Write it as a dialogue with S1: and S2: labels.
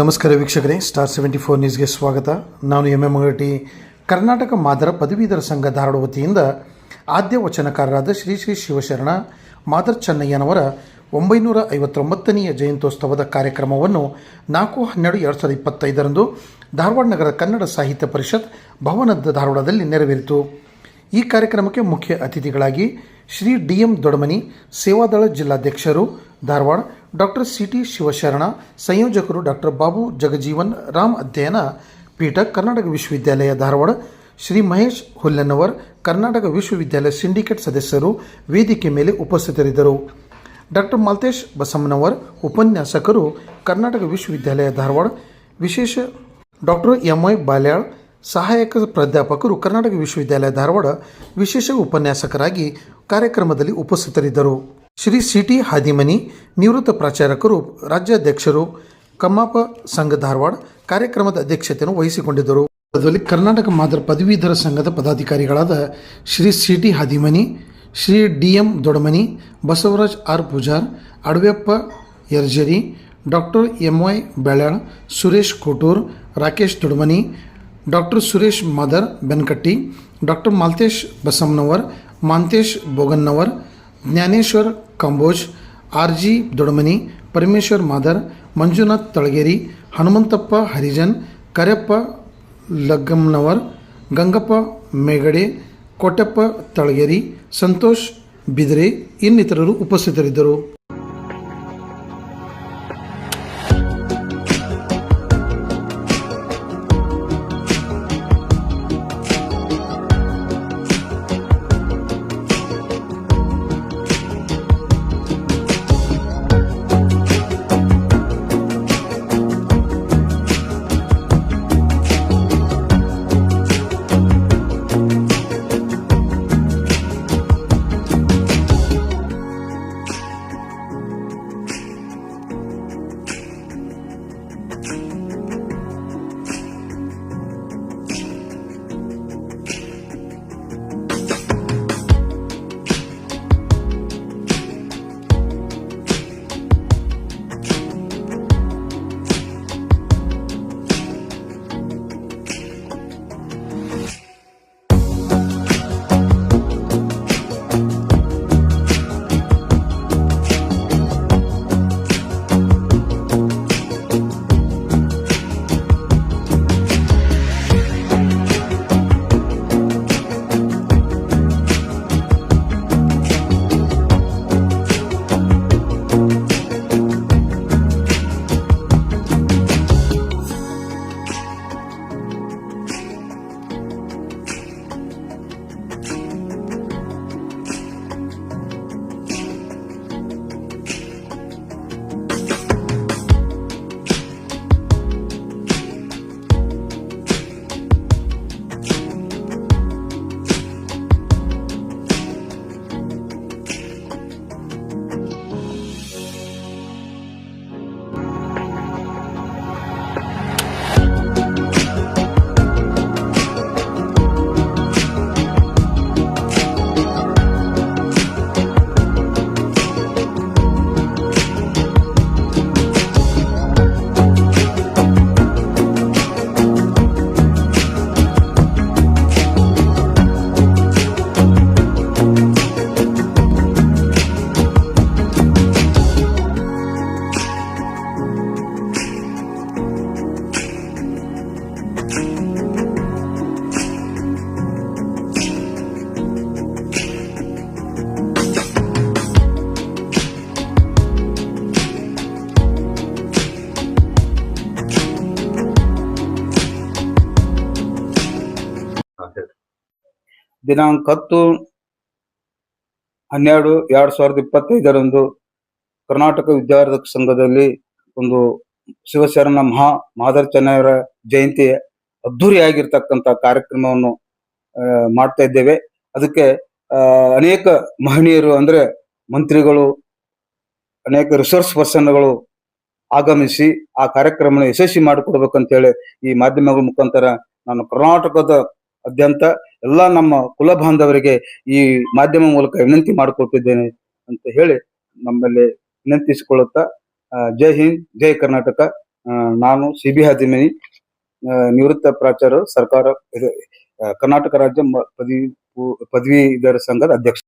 S1: ನಮಸ್ಕಾರ ವೀಕ್ಷಕರೇ star seventy four ನ್ಯೂಸ್ಗೆ ಸ್ವಾಗತ. ನಾನು ಎಂ ಎಂ ಅಂಗಟಿ ಕರ್ನಾಟಕ ಮಾದರ ಪದವೀಧರ ಸಂಘ ಧಾರವಾಡ ವತಿಯಿಂದ ಆದ್ಯ ವಚನಕಾರರಾದ ಶ್ರೀ ಶ್ರೀ ಶಿವಶರಣ, ಮಾದರ್ ಚೆನ್ನಯ್ಯನವರ ಒಂಬೈನೂರ ಐವತ್ತೊಂಬತ್ತನೆಯ ಜಯಂತ್ಯೋತ್ಸವದ ಕಾರ್ಯಕ್ರಮವನ್ನು ನಾಲ್ಕು ಹನ್ನೆರಡು ಎರಡು ಸಾವಿರದ ಇಪ್ಪತ್ತೈದರಂದು ಧಾರವಾಡ ನಗರ ಕನ್ನಡ ಸಾಹಿತ್ಯ ಪರಿಷತ್ ಭವನದ ಧಾರವಾಡದಲ್ಲಿ ನೆರವೇರಿತು. ಈ ಕಾರ್ಯಕ್ರಮಕ್ಕೆ ಮುಖ್ಯ ಅತಿಥಿಗಳಾಗಿ ಶ್ರೀ ಡಿ ಎಂ ದೊಡಮನಿ ಸೇವಾದಳ ಜಿಲ್ಲಾಧ್ಯಕ್ಷರು, Dharwad doctor C T Shivasharana, ಸಂಯೋಜಕರು doctor Babu Jagjivan, Ram ಅಧ್ಯಯನ ಪೀಠ, ಕರ್ನಾಟಕ ವಿಶ್ವವಿದ್ಯಾಲಯ ಧಾರವಾಡ, ಶ್ರೀ ಮಹೇಶ್ ಹುಲ್ಲನವರ್, ಕರ್ನಾಟಕ ವಿಶ್ವವಿದ್ಯಾಲಯ ಸಿಂಡಿಕೇಟ್ ಸದಸ್ಯರು ವೇದಿಕೆ ಮೇಲೆ ಉಪಸ್ಥಿತರಿದ್ದರು. ಡಾಕ್ಟರ್ ಮಾಲ್ತೇಶ್ ಬಸಮ್ಮನವರ್, ಉಪನ್ಯಾಸಕರು ಕರ್ನಾಟಕ ವಿಶ್ವವಿದ್ಯಾಲಯ ಧಾರವಾಡ, ವಿಶೇಷ ಡಾಕ್ಟರ್ ಎಂ ವೈ ಬಾಲ್ಯಾಳ್, ಸಹಾಯಕ ಪ್ರಾಧ್ಯಾಪಕರು ಕರ್ನಾಟಕ ವಿಶ್ವವಿದ್ಯಾಲಯ ಧಾರವಾಡ, ವಿಶೇಷ ಉಪನ್ಯಾಸಕರಾಗಿ ಕಾರ್ಯಕ್ರಮದಲ್ಲಿ ಉಪಸ್ಥಿತರಿದ್ದರು. ಶ್ರೀ ಸಿ ಟಿ ಹಾದಿಮನಿ ನಿವೃತ್ತ ಪ್ರಾಚಾರ್ಯಕರು, ರಾಜ್ಯಾಧ್ಯಕ್ಷರು ಕಮ್ಮಾಪ ಸಂಘ ಧಾರವಾಡ ಕಾರ್ಯಕ್ರಮದ ಅಧ್ಯಕ್ಷತೆಯನ್ನು ವಹಿಸಿಕೊಂಡಿದ್ದರು. ಅದರಲ್ಲಿ ಕರ್ನಾಟಕ ಮಾದರ ಪದವೀಧರ ಸಂಘದ ಪದಾಧಿಕಾರಿಗಳಾದ Shri C T Hadimani, Shri D M Dodamani Basavaraj R Pujar Adaveppa Yarjari, doctor M Y Belyal Suresh Kotur, Rakesh Dodamani doctor Suresh Madar Benakatti, doctor Maltesh Basammanavar, Mantesh Bogannavar Dnyaneshwar, Kamboj R G Dodamani, Parameshwar Madar, Manjunath Talageri, Hanumanthappa Harijan Kareppa Laggamnavar Gangappa Megade Koteppa Talageri, Santosh Bidre ಇನ್ನಿತರರು ಉಪಸ್ಥಿತರಿದ್ದರು.
S2: ದಿನಾಂಕ ಹತ್ತು ಹನ್ನೆರಡು ಎರಡ್ ಸಾವಿರದ ಇಪ್ಪತ್ತೈದರಂದು ಕರ್ನಾಟಕ ವಿದ್ಯಾರ್ಥಕ ಸಂಘದಲ್ಲಿ ಒಂದು ಶಿವಶರಣ ಮಹಾ ಮಾದರ್ ಚೆನ್ನಾಯರ ಜಯಂತಿ ಅದ್ದೂರಿಯಾಗಿರ್ತಕ್ಕಂಥ ಕಾರ್ಯಕ್ರಮವನ್ನು ಮಾಡ್ತಾ ಇದ್ದೇವೆ. ಅದಕ್ಕೆ ಅನೇಕ ಮಹನೀಯರು ಅಂದ್ರೆ ಮಂತ್ರಿಗಳು, ಅನೇಕ ರಿಸೋರ್ಸ್ ಪರ್ಸನ್ಗಳು ಆಗಮಿಸಿ ಆ ಕಾರ್ಯಕ್ರಮ ಯಶಸ್ವಿ ಮಾಡಿಕೊಡ್ಬೇಕಂತ ಹೇಳಿ ಈ ಮಾಧ್ಯಮಗಳ ಮುಖಾಂತರ ನಾನು ಕರ್ನಾಟಕದ ಅದ್ಯಂತ ಎಲ್ಲಾ ನಮ್ಮ ಕುಲ ಬಾಂಧವರಿಗೆ ಈ ಮಾಧ್ಯಮ ಮೂಲಕ ವಿನಂತಿ ಮಾಡಿಕೊಟ್ಟಿದ್ದೇನೆ ಅಂತ ಹೇಳಿ ನಮ್ಮಲ್ಲಿ ವಿನಂತಿಸಿಕೊಳ್ಳುತ್ತಾ ಜೈ ಹಿಂದ್, ಜೈ ಕರ್ನಾಟಕ. ನಾನು ಸಿ ಬಿ ಹಾದಿಮನಿ ನಿವೃತ್ತ ಪ್ರಾಚಾರ್ಯರು ಸರ್ಕಾರ ಕರ್ನಾಟಕ ರಾಜ್ಯ ಪದವಿ ಪದವೀಧರ ಸಂಘದ ಅಧ್ಯಕ್ಷ.